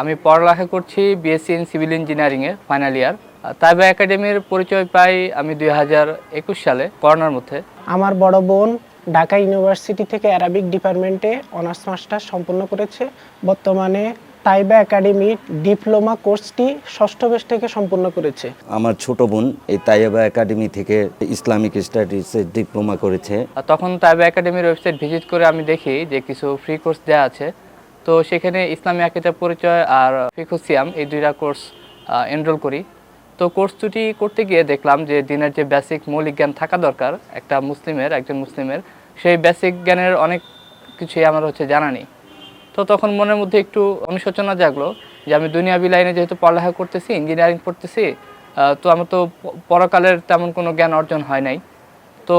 আমি পড়ালেখা করছি বিএসসি ইন সিভিল ইঞ্জিনিয়ারিংয়ে ফাইনাল ইয়ার তাইবা একাডেমির পরিচয় পাই আমি দুই হাজার একুশ সালে করোনার মধ্যে। আমার বড় বোন ঢাকা ইউনিভার্সিটি থেকে অ্যারাবিক ডিপার্টমেন্টে অনার্স মাস্টার সম্পন্ন করেছে। বর্তমানে তাইবা একাডেমি ডিপ্লোমা কোর্সটি ষষ্ঠ বেশ থেকে সম্পূর্ণ করেছে। আমার ছোট বোন এই তাইবা একাডেমি থেকে ইসলামিক স্টাডিজে ডিপ্লোমা করেছে। আর তখন তাইবা একাডেমির ওয়েবসাইট ভিজিট করে আমি দেখি যে কিছু ফ্রি কোর্স দেওয়া আছে। তো সেখানে ইসলামী আকিদা পরিচয় আর ফিকুসিয়াম এই দুইটা কোর্স এনরোল করি। তো কোর্স দুটি করতে গিয়ে দেখলাম যে দিনের যে বেসিক মৌলিক জ্ঞান থাকা দরকার, একটা মুসলিমের, একজন মুসলিমের, সেই বেসিক জ্ঞানের অনেক কিছুই আমার হচ্ছে জানা নেই। তো তখন মনের মধ্যে একটু অনুশোচনা জাগলো যে আমি দুনিয়াবি লাইনে যেহেতু পড়ালেখা করতেছি ইঞ্জিনিয়ারিং পড়তেছি তো আমার তো পরকালের তেমন কোনো জ্ঞান অর্জন হয় নাই। তো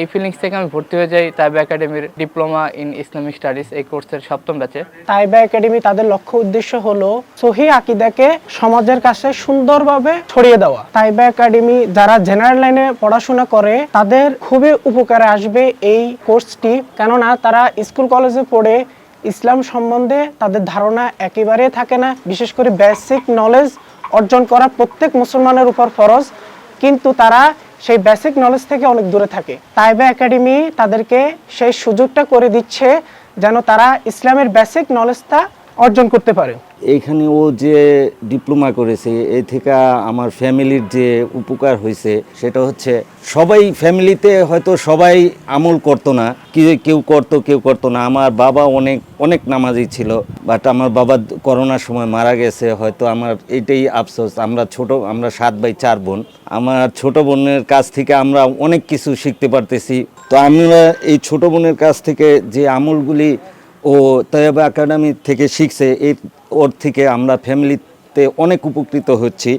এই ফিলিংস থেকে আমি ভর্তি হয়ে যাই তাইবা একাডেমির ডিপ্লোমা ইন ইসলামিক স্টাডিজ, এই কোর্সের সপ্তম ব্যাচে তাইবা একাডেমি তাদের লক্ষ্য উদ্দেশ্য হলো সহি আকিদাকে সমাজের কাছে সুন্দরভাবে ছড়িয়ে দেওয়া। তাইবা একাডেমি যারা জেনারেল লাইনে পড়াশোনা করে, তাদের খুবই উপকারে আসবে এই কোর্সটি। কেননা তারা স্কুল কলেজে পড়ে ইসলাম সম্বন্ধে তাদের ধারণা একেবারে থাকে না। বিশেষ করে বেসিক নলেজ অর্জন করা প্রত্যেক মুসলমানের উপর ফরজ। কিন্তু তারা সেই বেসিক নলেজ থেকে অনেক দূরে থাকে। তাইবা একাডেমি তাদেরকে সেই সুযোগটা করে দিচ্ছে যেন তারা ইসলামের বেসিক নলেজটা অর্জন করতে পারে। এইখানে ও যে ডিপ্লোমা করেছে, এ থেকে আমার ফ্যামিলির যে উপকার হয়েছে, সেটা হচ্ছে সবাই ফ্যামিলিতে হয়তো সবাই আমল করতো না কেউ করতো কেউ করতো না। আমার বাবা অনেক অনেক নামাজি ছিল বাট আমার বাবা করোনার সময় মারা গেছে, হয়তো আমার এটাই আফসোস। আমরা ছোট, আমরা সাত ভাই চার বোন। আমার ছোট বোনের কাছ থেকে আমরা অনেক কিছু শিখতে পারতেছি। তো আমরা এই ছোট বোনের কাছ থেকে যে আমলগুলি ও তৈবা একাডেমি থেকে শিখছে এর ওর থেকে আমরা ফ্যামিলিতে অনেক উপকৃত হচ্ছি।